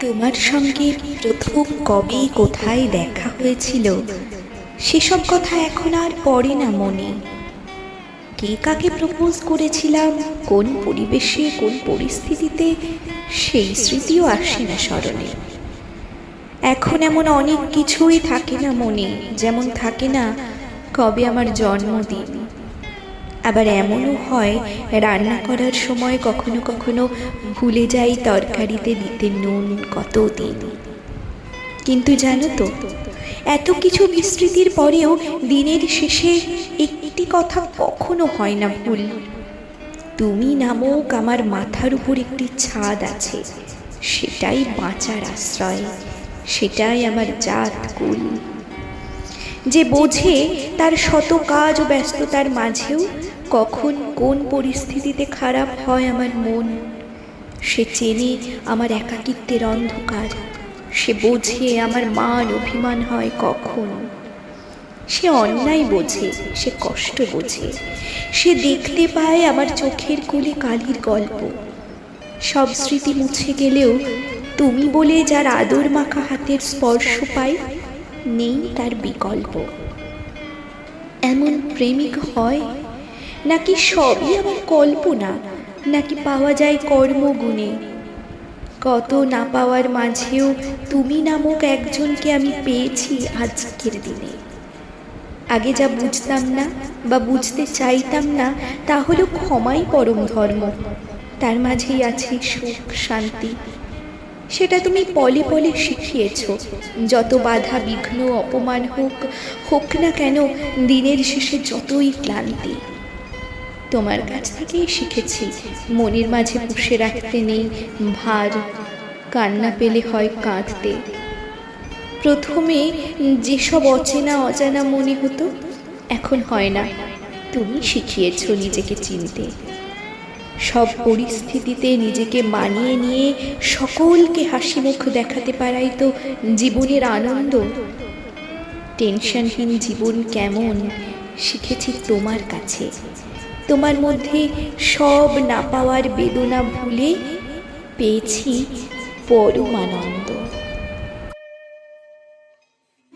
তোমার সঙ্গে প্রথম কবে কোথায় দেখা হয়েছিল? সেসব কথা এখন আর পড়ে না মনে। কে কাকে প্রপোজ করেছিলাম, কোন পরিবেশে, কোন পরিস্থিতিতে, সেই স্মৃতিও আসে না স্মরণে। এখন এমন অনেক কিছুই থাকে না মনে, যেমন থাকে না কবে আমার জন্মদিন। আবার এমনও হয়, রান্না করার সময় কখনো কখনো ভুলে যাই তরকারিতে দিতে নুন কত দিন। কিন্তু জানো তো, এত কিছু বিস্তৃতির পরেও দিনের শেষে একটি কথা কখনো হয় না ভুল। তুমি নামক আমার মাথার উপর একটি ছাদ আছে, সেটাই বাঁচার আশ্রয়, সেটাই আমার জাত কুল। যে বোঝে তার শত কাজ ও ব্যস্ততার মাঝেও কখন কোন পরিস্থিতিতে খারাপ হয় আমার মন? সে চেনে আমার একাকিত্বের অন্ধকার। সে বোঝে আমার মান অভিমান হয় কখন? সে অন্যায় বোঝে, সে কষ্ট বোঝে। সে দেখতে পায় আমার চোখের কোলে কালির গল্প। সব স্মৃতি মুছে গেলেও তুমি বলে যার আদর মাখা হাতের স্পর্শ পাই, নেই তার বিকল্প। এমন প্রেমিক হয় নাকি সবই আমার কল্পনা? নাকি পাওয়া যায় কর্মগুণে? কত না পাওয়ার মাঝেও তুমি নামক একজনকে আমি পেয়েছি আজকের দিনে। আগে যা বুঝতাম না বা বুঝতে চাইতাম না, তা হলো ক্ষমাই পরম ধর্ম। তার মাঝেই আছে সুখ, শান্তি। সেটা তুমি পলে পলে শিখিয়েছ। যত বাধা, বিঘ্ন, অপমান হোক হোক না কেন, দিনের শেষে যতই ক্লান্তি। তোমার কাছ থেকেই শিখেছি। মনের মাঝে পুষে রাখতে নেই ভার, কান্না পেলে হয় কাঁদতে। প্রথমে যেসব অচেনা অজানা মনে হতো, এখন হয় না। তুমি শিখিয়েছ নিজেকে চিনতে। সব পরিস্থিতিতে নিজেকে মানিয়ে নিয়ে সকলকে হাসি মুখ দেখাতে পারাই তো জীবনের আনন্দ। টেনশনহীন জীবন কেমন, শিখেছি তোমার কাছে। তোমার মধ্যে সব না পাওয়ার বেদনা ভুলে পেয়েছি পরম আনন্দ